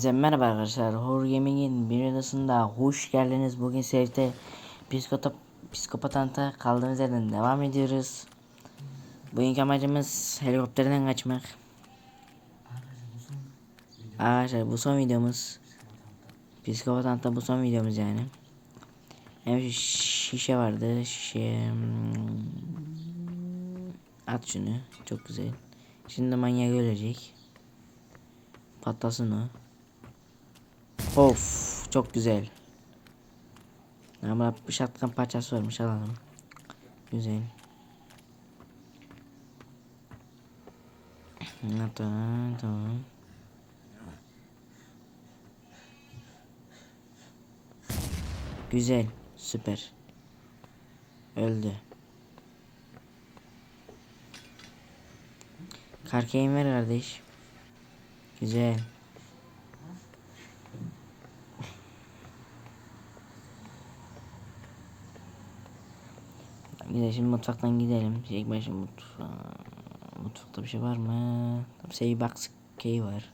Hepinize merhaba arkadaşlar. Horror Gaming'in bir odasında hoş geldiniz. Bugün seride psikota, psikopatanta kaldığımız yerden devam ediyoruz. Bugünkü amacımız helikopterden kaçmak. Arkadaşlar bu son videomuz. Psikopatanta bu son videomuz yani. Hem şu şişe vardı. Şişe... hmm, At şunu. Çok güzel. Şimdi manyak ölecek. Patlasın o. Of çok güzel. Ama bir şatkan parçası varmış alalım. Güzel. Tamam tamam. Güzel. Süper. Öldü. Karkeyin ver kardeş. Güzel. Güzel şimdi mutfaktan gidelim. İlk başta mutfağa. Mutfakta bir şey var mı? Save box key var.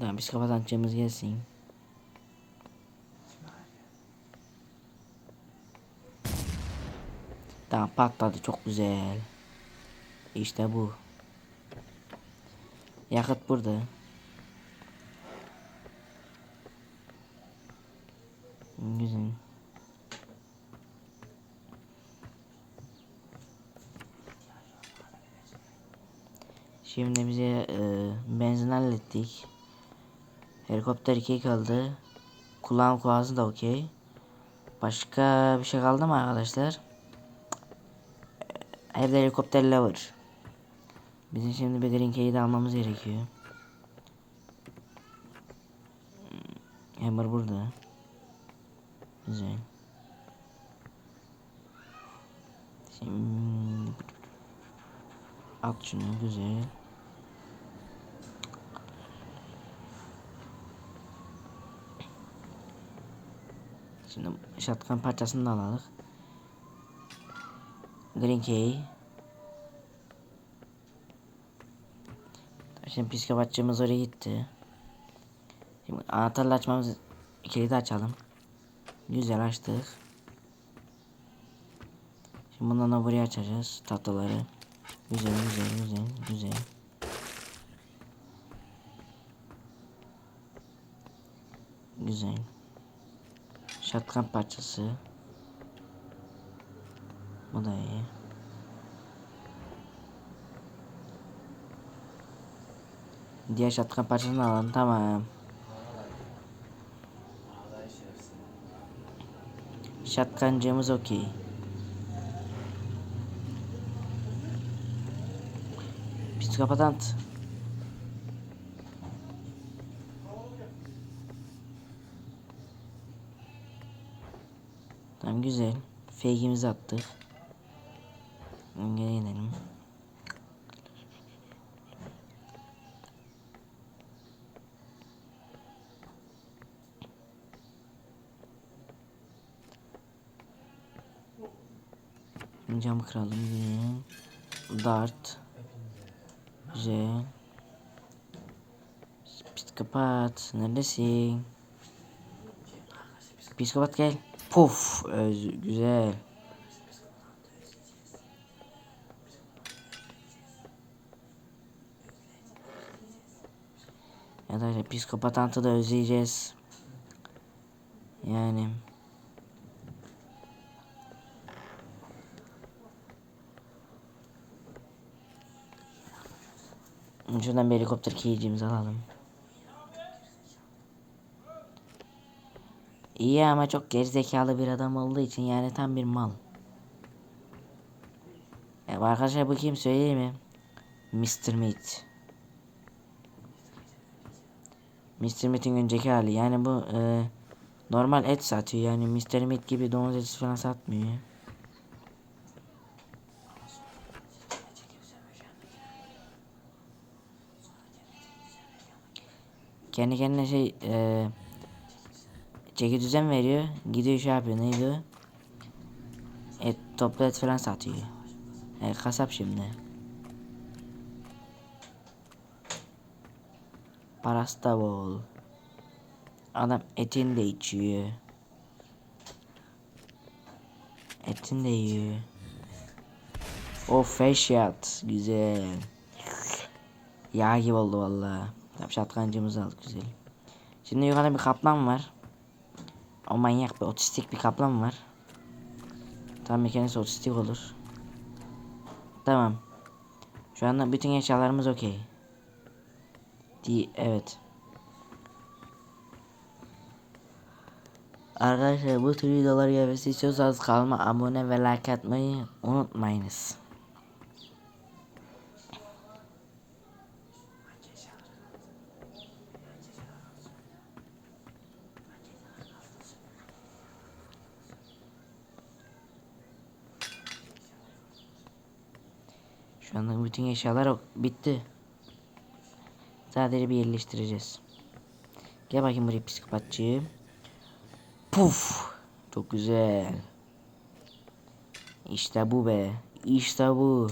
Tamam biz kafadan açacağımız gelsin. Tamam patladı çok güzel. İşte bu. Yakıt burada. Güzel. Şimdi bize e, benzin hallettik. Helikopter 2 kaldı. Kulağım kulağızı da okey. Başka bir şey kaldı mı arkadaşlar? Evde helikopterle var. Bizim şimdi bir Green Key'i de almamız gerekiyor. Hmm, Hammer burada. Güzel. Şimdi at şunu güzel. Şimdi shotgun parçasını da alalım. Green Key. Şimdi psikopatçımız oraya gitti. Şimdi anahtarla açmamız kilidi açalım. Güzel açtık. Şimdi bundan da buraya açacağız tahtaları. Güzel güzel güzel güzel. Güzel. Şatkan parçası. Bu da iyi. Diğer şatkan parçasını alalım tamam. Şatkancımız okey. Psikopatant. Tamam güzel. Fake'imizi attık. Geri inelim. Cam kıralım. Dart. Güzel. Psikopat. Neredesin? Psikopat gel. Puf. öz- güzel. Ya da psikopat antı da özleyeceğiz. Yani. Şuradan bir helikopter keyicimizi alalım. İyi ama çok gerizekalı bir adam olduğu için yani tam bir mal. Ya arkadaşlar bu kim söyleyeyim mi? Mr. Meat. Mr. Meat'in önceki hali yani bu e, normal et satıyor yani Mr. Meat gibi domuz eti falan satmıyor. Kendi kendine şey e, çeki düzen veriyor. Gidiyor şey yapıyor neydi? Et toplu et falan satıyor. E, kasap şimdi. Parası da bol. Adam etini de içiyor. Etini de yiyor. O feşyat güzel. Yağ gibi oldu vallahi. Tabii şatkancımızı aldık güzel. Şimdi yukarıda bir kaplan var. O manyak bir otistik bir kaplan var. Tam bir kendisi otistik olur. Tamam. Şu anda bütün eşyalarımız okey. Di evet. Arkadaşlar bu tür videolar gelmesi istiyorsanız kanalıma abone ve like atmayı unutmayınız. Şu anda bütün eşyalar bitti. Sadece bir yerleştireceğiz. Gel bakayım buraya psikopatçı. Puf. Çok güzel. İşte bu be. İşte bu.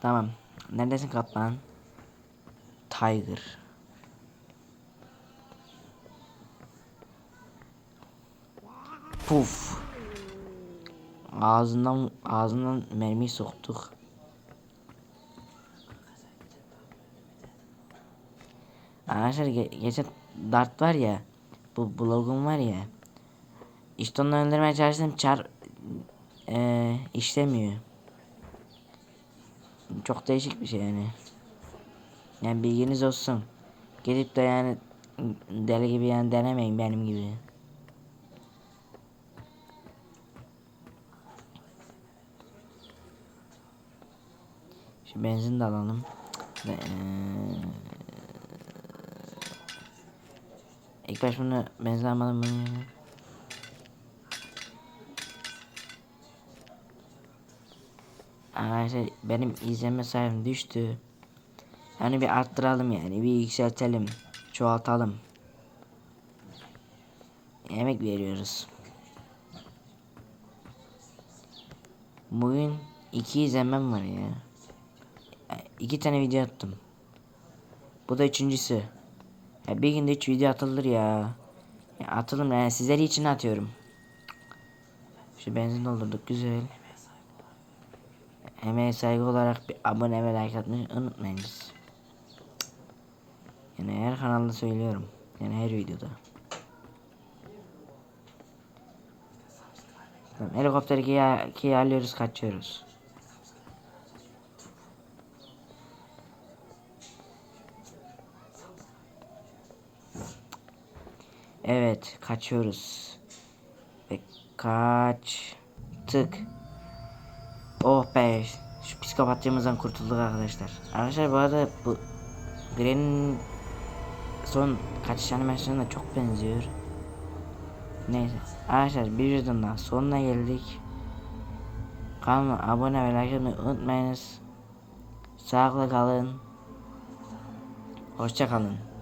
Tamam. Neredesin kaplan? Tiger. Puf. Ağzından ağzından mermiyi soktuk. Arkadaşlar ge geçen dart var ya. Bu blogum var ya. İşte onu öldürmeye çalıştım. Çar eee işlemiyor. Çok değişik bir şey yani. Yani bilginiz olsun. Gelip de yani deli gibi yani denemeyin benim gibi. Şu benzin de alalım. Eee, İlk baş bunu benzin almadım bunu. Arkadaşlar benim izleme sayım düştü. Yani bir arttıralım yani bir yükseltelim. Çoğaltalım. Yemek veriyoruz. Bugün iki izlemem var ya. İki tane video attım. Bu da üçüncüsü. Ya bir günde üç video atılır ya. ya atılım yani sizler için atıyorum. Şu benzin doldurduk güzel. Emeğe saygı olarak bir abone ve like atmayı unutmayınız. Yani her kanalda söylüyorum. Yani her videoda. Tamam, helikopteri kiya, kiyalıyoruz kaçıyoruz. Evet kaçıyoruz. Ve kaçtık. Oh be şu psikopatlığımızdan kurtulduk arkadaşlar. Arkadaşlar bu arada bu Gren'in son kaçış animasyonuna çok benziyor. Neyse arkadaşlar bir videonun daha sonuna geldik. Kanalıma abone ve like unutmayınız. Sağlıkla kalın. Hoşça kalın.